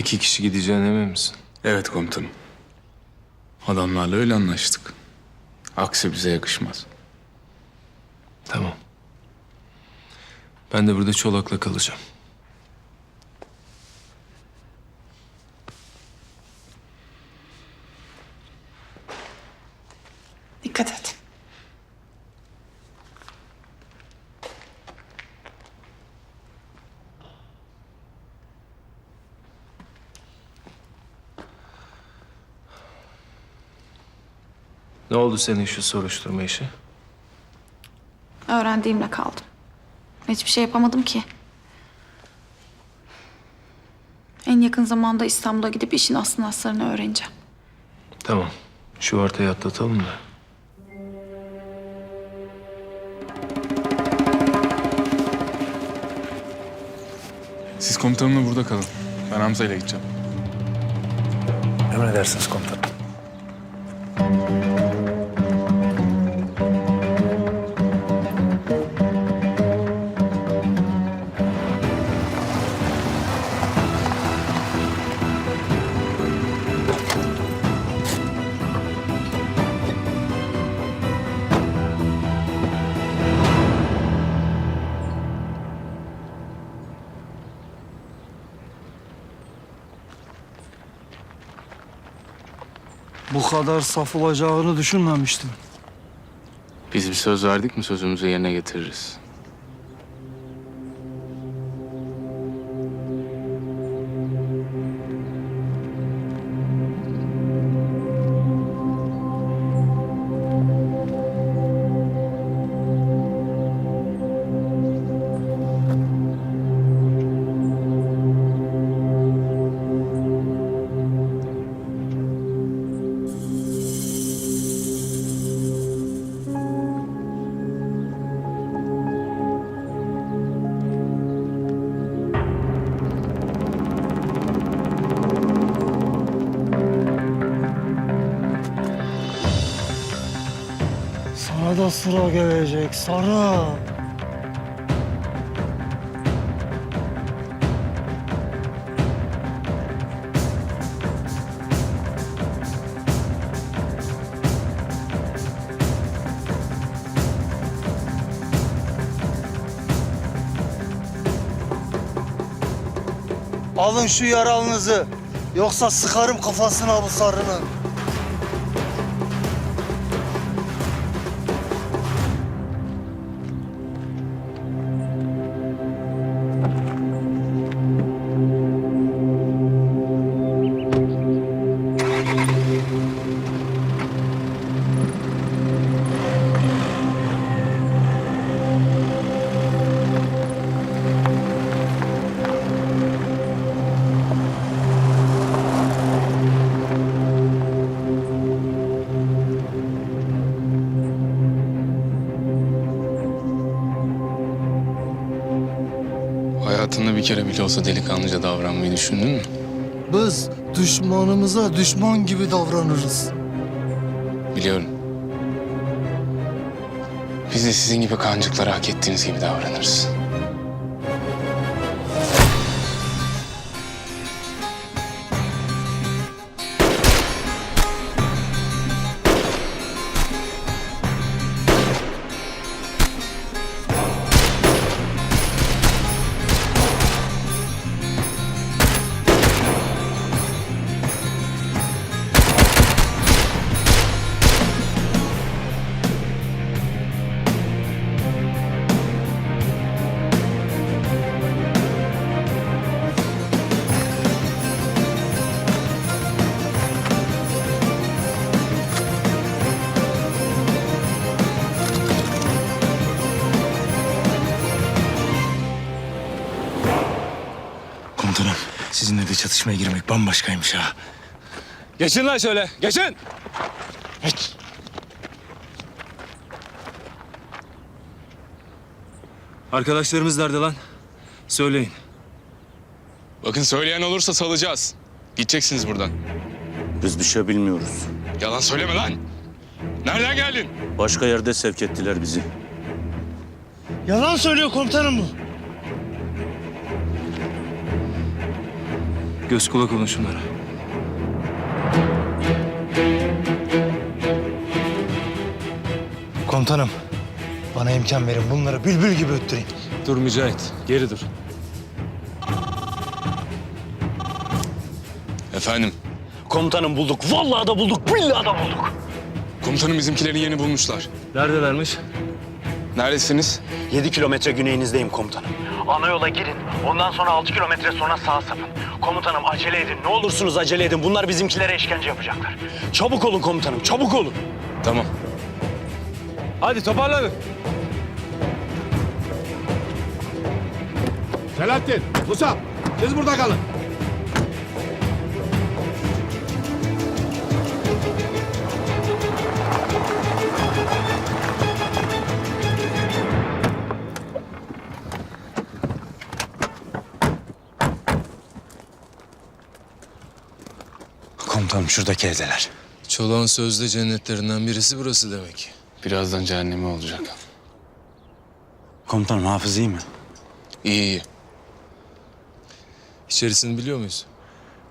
İki kişi gideceğine emin misin? Evet komutanım. Adamlarla öyle anlaştık. Aksi bize yakışmaz. Tamam. Ben de burada Çolak'la kalacağım. Ne oldu senin şu soruşturma işi? Öğrendiğimle kaldım. Hiçbir şey yapamadım ki. En yakın zamanda İstanbul'a gidip işin aslını aslarını öğreneceğim. Tamam. Şu ortayı atlatalım da. Siz komutanımla burada kalın. Ben Hamza ile gideceğim. Emredersiniz komutanım. Kadar saf olacağını düşünmemiştim. Biz bir söz verdik mi sözümüzü yerine getiririz. Da sıra gelecek Sara. Alın şu yaralınızı. Yoksa sıkarım kafasına bu sarının. Kere bile olsa delikanlıca davranmayı düşündün mü? Biz düşmanımıza düşman gibi davranırız. Biliyorum. Biz de sizin gibi kancıklara hak ettiğiniz gibi davranırız. Çatışmaya girmek bambaşkaymış ha. Geçin lan şöyle. Geçin. Hiç. Arkadaşlarımız nerede lan? Söyleyin. Bakın söyleyen olursa salacağız. Gideceksiniz buradan. Biz bir şey bilmiyoruz. Yalan söyleme lan. Nereden geldin? Başka yerde sevk ettiler bizi. Yalan söylüyor komutanım bu. Göz kulak olun şunlara. Komutanım. Bana imkan verin. Bunları bülbül gibi öttüreyim. Dur Mücahit, geri dur. Efendim, Komutanım bulduk. Vallahi da bulduk. Billahi da bulduk. komutanım bizimkileri yeni bulmuşlar. Neredelermiş? Neredesiniz? 7 kilometre güneyinizdeyim komutanım. Ana yola girin. Ondan sonra 6 kilometre sonra sağa sapın. Komutanım acele edin. Ne olursunuz acele edin. Bunlar bizimkilere işkence yapacaklar. Çabuk olun komutanım. Çabuk olun. Tamam. Hadi toparlanın. Selahattin, Musa, siz burada kalın. Komutanım şuradaki evdeler. Çolağın sözde cennetlerinden birisi burası demek. Birazdan cehennemi olacak. Komutanım hafız iyi mi? İyi iyi. İçerisini biliyor muyuz?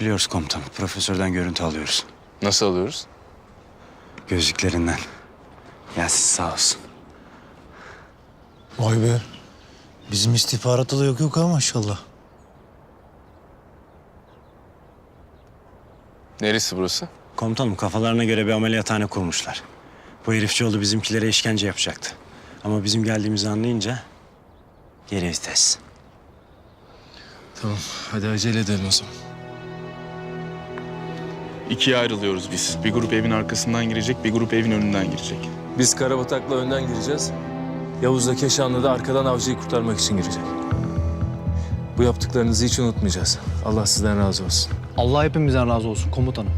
Biliyoruz komutanım. Profesörden görüntü alıyoruz. Nasıl alıyoruz? Gözlüklerinden. Yasin sağ olsun. Vay be. Bizim istihbaratta da yok yok ha maşallah. Neresi burası? Komutanım kafalarına göre bir ameliyathane kurmuşlar. Bu herifçioğlu bizimkilere işkence yapacaktı. Ama bizim geldiğimizi anlayınca geri vites. Tamam, hadi acele edelim o zaman. İkiye ayrılıyoruz biz. Bir grup evin arkasından girecek, bir grup evin önünden girecek. Biz Karabatak'la önden gireceğiz. Yavuz da Keşanlı da arkadan avcıyı kurtarmak için girecek. Bu yaptıklarınızı hiç unutmayacağız. Allah sizden razı olsun. Allah hepimizden razı olsun komutanım.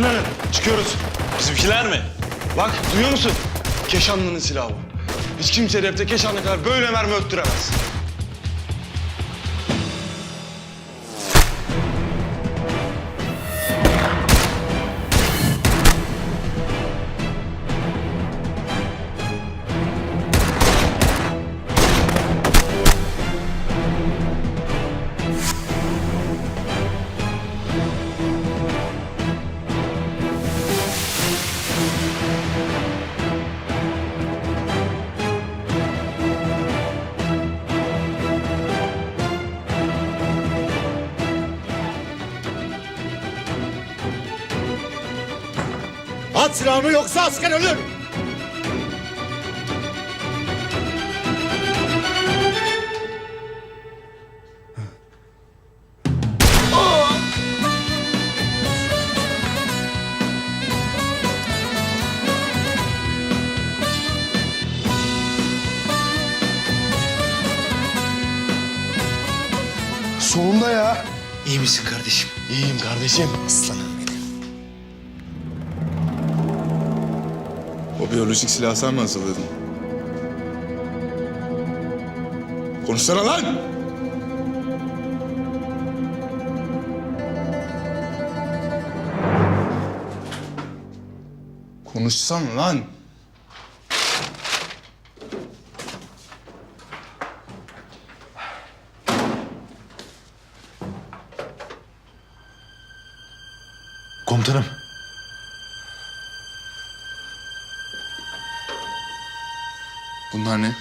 Hazırlanın. Çıkıyoruz. Bizimkiler mi? Bak duyuyor musun? Keşanlı'nın silahı bu. Hiç kimse repte Keşanlı kadar böyle mermi öttüremez. Silahını yoksa asker ölür. Sonunda ya. İyi misin kardeşim? İyiyim kardeşim. Biyolojik silahı sen mi hazırladın? Konuşsana lan! Konuşsana lan! Komutanım. hani?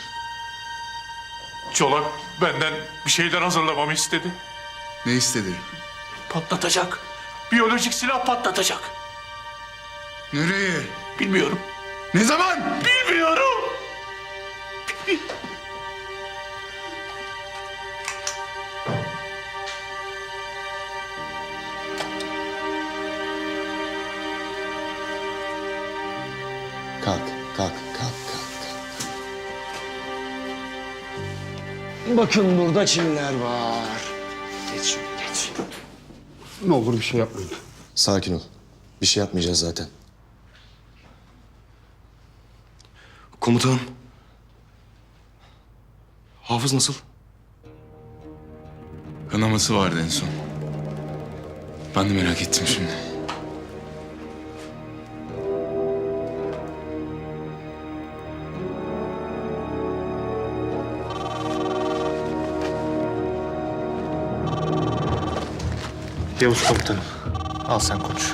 Çolak benden bir şeyler hazırlamamı istedi. Ne istedi? Patlatacak. Biyolojik silah patlatacak. Nereye? Bilmiyorum. Ne zaman? Bilmiyorum. Kalk, kalk, kalk, kalk. Bakın burada kimler var. Geç şöyle geç. Ne olur bir şey yapmayın. Sakin ol. Bir şey yapmayacağız zaten. Komutanım. Hafız nasıl? Kanaması vardı en son. Ben de merak ettim şimdi. Yavuz komutanım. Al sen konuş.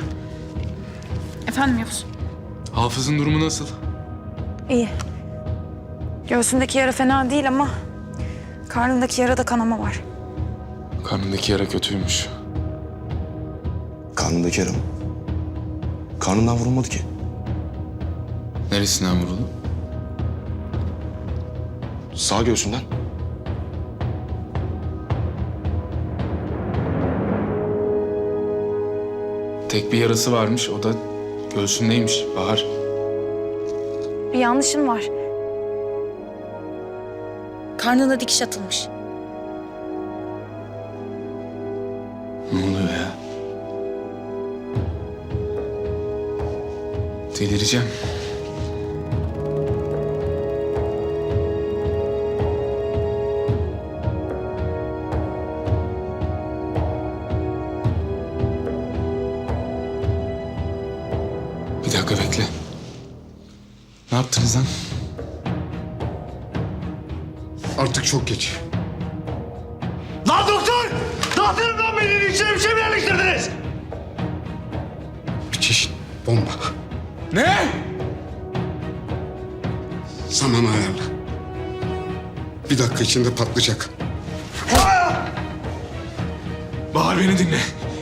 Efendim Yavuz? Hafız'ın durumu nasıl? İyi. Göğsündeki yara fena değil ama karnındaki yarada kanama var. Karnındaki yara kötüymüş. Karnındaki yara mı? Karnından vurulmadı ki. Neresinden vuruldu? Sağ göğsünden. Tek bir yarası varmış. O da göğsündeymiş. Bahar. Bir yanlışın var. Karnına dikiş atılmış. Ne oluyor ya? Delireceğim. Ne yaptınız lan? Artık çok geç. Lan doktor! Ne yapıyorsun lan benim içine bir şey mi yerleştirdiniz? Bir çeşit bomba. Ne? Zaman ayarla. Bir dakika içinde patlayacak. Bahar beni dinle.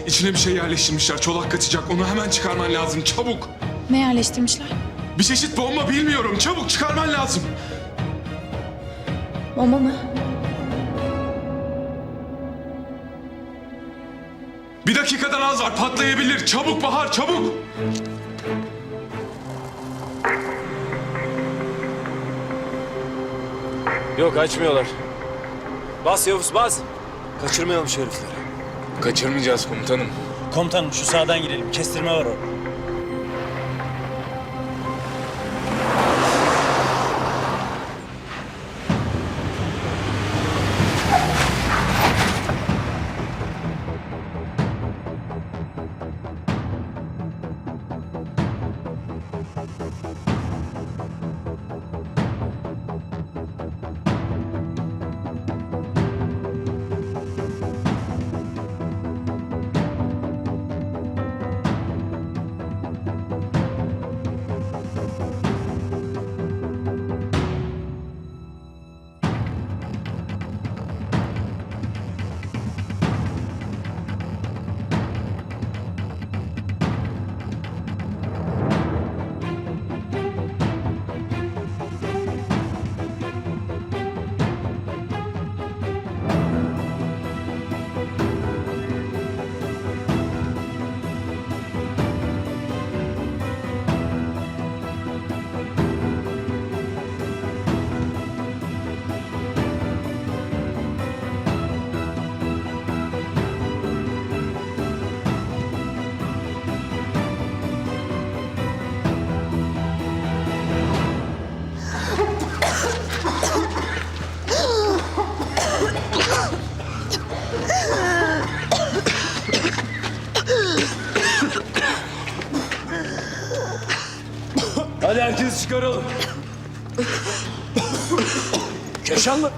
İçine bir şey yerleştirmişler. Çolak kaçacak. Onu hemen çıkarman lazım. Çabuk. Ne yerleştirmişler? Bir çeşit bomba bilmiyorum. Çabuk çıkarman lazım. Bomba mı? Bir dakikadan az var. Patlayabilir. Çabuk Bahar çabuk. Yok açmıyorlar. Bas Yavuz bas. Kaçırmayalım şu herifleri. Kaçırmayacağız komutanım. Komutanım şu sağdan girelim. Kestirme var orada. çıkaralım. Keşanlı.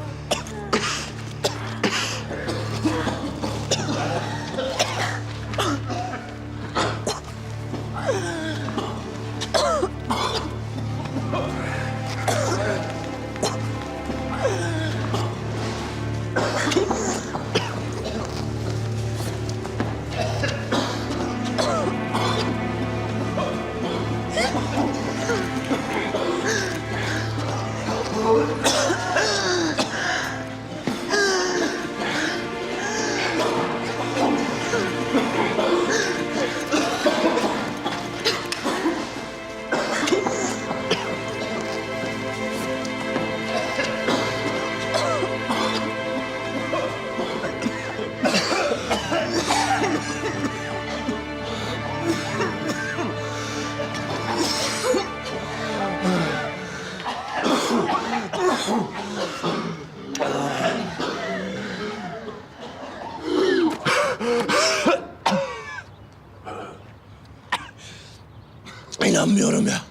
İnanmıyorum ya.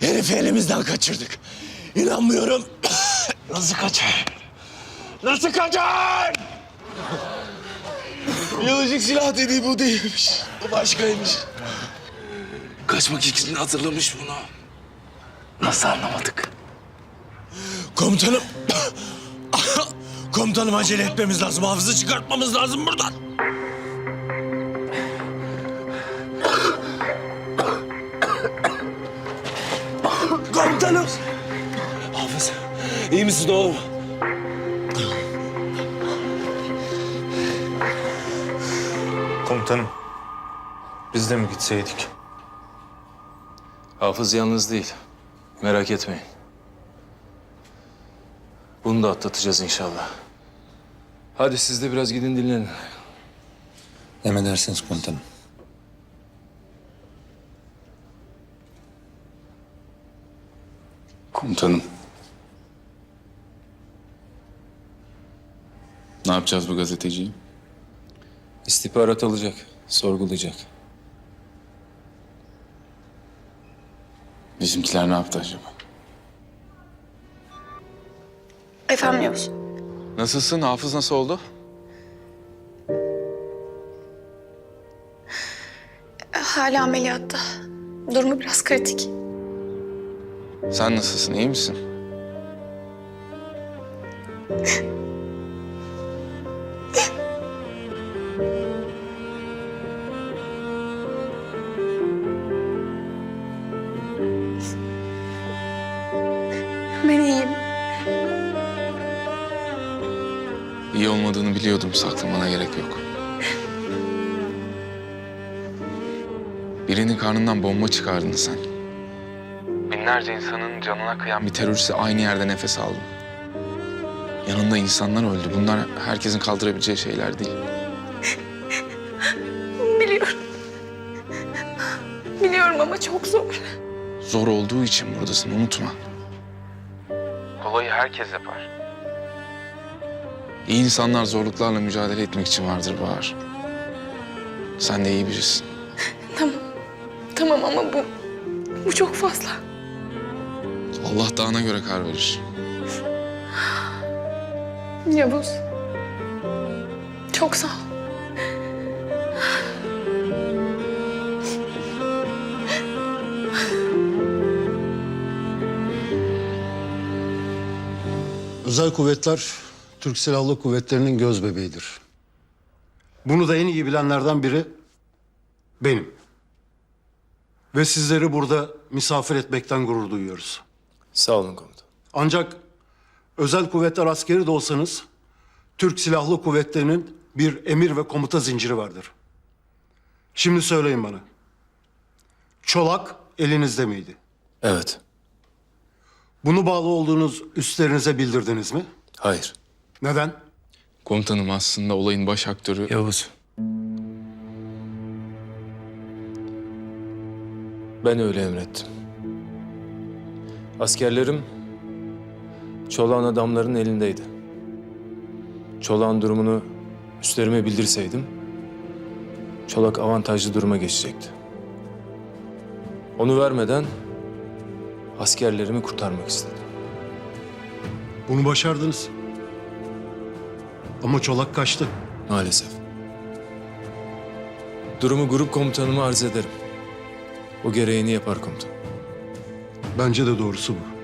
Herifi elimizden kaçırdık. İnanmıyorum. Nasıl kaçar? Nasıl kaçar? Biyolojik silah dediği bu değilmiş. Bu başkaymış. Kaçmak için hazırlamış bunu. Nasıl anlamadık? Komutanım. Komutanım acele etmemiz lazım. Hafızı çıkartmamız lazım buradan. İyi misin oğlum? Komutanım. Biz de mi gitseydik? Hafız yalnız değil. Merak etmeyin. Bunu da atlatacağız inşallah. Hadi siz de biraz gidin dinlenin. Emredersiniz komutanım. Komutanım. Ne yapacağız bu gazeteciyi? İstihbarat alacak, sorgulayacak. Bizimkiler ne yaptı acaba? Efendim Yavuz. Nasılsın? Hafız nasıl oldu? Hala ameliyatta. Durumu biraz kritik. Sen nasılsın? İyi misin? Saklamana gerek yok. Birinin karnından bomba çıkardın sen. Binlerce insanın canına kıyan bir teröriste aynı yerde nefes aldın. Yanında insanlar öldü. Bunlar herkesin kaldırabileceği şeyler değil. Biliyorum. Biliyorum ama çok zor. Zor olduğu için buradasın unutma. Kolayı herkes yapar. İyi insanlar zorluklarla mücadele etmek için vardır Bahar. Sen de iyi birisin. Tamam. Tamam ama bu... Bu çok fazla. Allah dağına göre kar verir. Yavuz. Çok sağ ol. Özel kuvvetler Türk Silahlı Kuvvetleri'nin göz bebeğidir. Bunu da en iyi bilenlerden biri benim. Ve sizleri burada misafir etmekten gurur duyuyoruz. Sağ olun komutan. Ancak özel kuvvetler askeri de olsanız Türk Silahlı Kuvvetleri'nin bir emir ve komuta zinciri vardır. Şimdi söyleyin bana. Çolak elinizde miydi? Evet. Bunu bağlı olduğunuz üstlerinize bildirdiniz mi? Hayır. Neden? Komutanım aslında olayın baş aktörü... Yavuz. Ben öyle emrettim. Askerlerim Çolak'ın adamların elindeydi. Çolak'ın durumunu üstlerime bildirseydim Çolak avantajlı duruma geçecekti. Onu vermeden askerlerimi kurtarmak istedim. Bunu başardınız. Ama Çolak kaçtı. Maalesef. Durumu grup komutanıma arz ederim. O gereğini yapar komutan. Bence de doğrusu bu.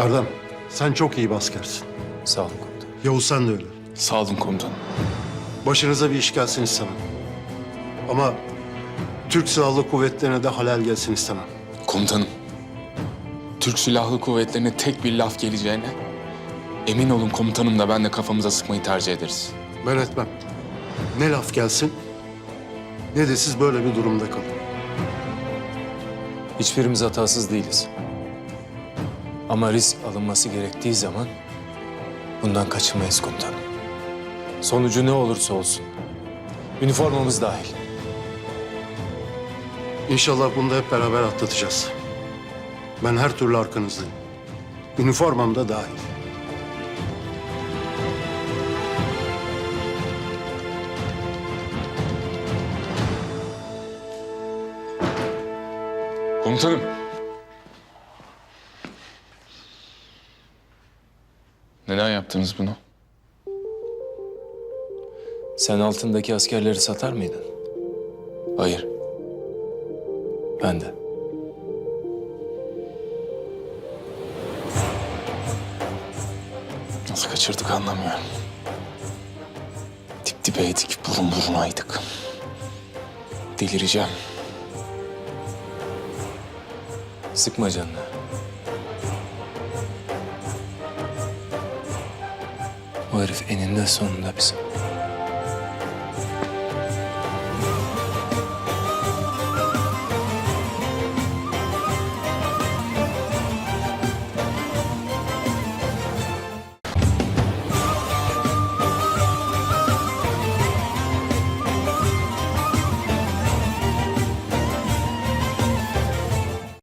Erdem, sen çok iyi bir askersin. Sağ olun komutan. Yavuz sen de öyle. Sağ olun komutanım. Başınıza bir iş gelsin istemem. Ama Türk Silahlı Kuvvetleri'ne de halal gelsin istemem. Komutanım. Türk Silahlı Kuvvetleri'ne tek bir laf geleceğine... ...emin olun komutanım da ben de kafamıza sıkmayı tercih ederiz. Ben etmem. Ne laf gelsin ne de siz böyle bir durumda kalın. Hiçbirimiz hatasız değiliz. Ama risk alınması gerektiği zaman bundan kaçınmayız komutanım. Sonucu ne olursa olsun. Üniformamız dahil. İnşallah bunu da hep beraber atlatacağız. Ben her türlü arkanızdayım. Üniformam da dahil. Komutanım. Neden yaptınız bunu? Sen altındaki askerleri satar mıydın? Hayır. Ben de. Nasıl kaçırdık anlamıyorum. Dip dibeydik, burun burunaydık. Delireceğim. Sıkma canını. O herif eninde sonunda bizim.